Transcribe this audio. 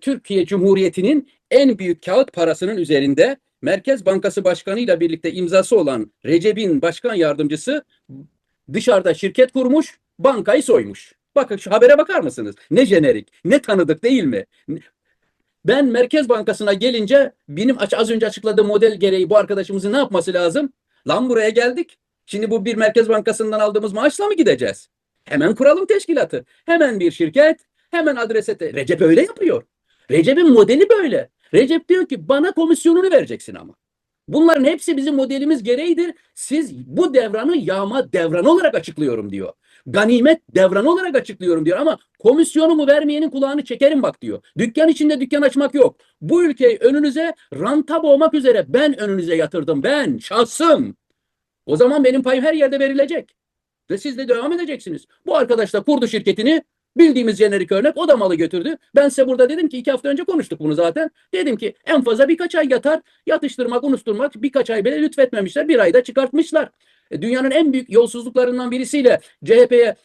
Türkiye Cumhuriyeti'nin en büyük kağıt parasının üzerinde Merkez Bankası Başkanı ile birlikte imzası olan Recep'in başkan yardımcısı dışarıda şirket kurmuş, bankayı soymuş. Bakın şu habere bakar mısınız? Ne jenerik, ne tanıdık değil mi? Ben Merkez Bankası'na gelince benim az önce açıkladığım model gereği bu arkadaşımızın ne yapması lazım? Lan buraya geldik. Şimdi bu bir Merkez Bankası'ndan aldığımız maaşla mı gideceğiz? Hemen kuralım teşkilatı. Hemen bir şirket, hemen adrese. Recep öyle yapıyor. Recep'in modeli böyle. Recep diyor ki bana komisyonunu vereceksin ama. Bunların hepsi bizim modelimiz gereğidir. Siz bu devranı yağma devranı olarak açıklıyorum diyor. Ganimet devranı olarak açıklıyorum diyor ama komisyonumu vermeyenin kulağını çekerim bak diyor. Dükkan içinde dükkan açmak yok. Bu ülkeyi önünüze ranta boğmak üzere ben önünüze yatırdım. Ben şahsım. O zaman benim payım her yerde verilecek. Ve siz de devam edeceksiniz. Bu arkadaş da kurdu şirketini. Bildiğimiz jenerik örnek o da malı götürdü. Ben size burada dedim ki iki hafta önce konuştuk bunu zaten. Dedim ki en fazla birkaç ay yatar. Yatıştırmak, unutturmak birkaç ay bile lütfetmemişler. Bir ayda çıkartmışlar. E, Dünyanın en büyük yolsuzluklarından birisiyle CHP'ye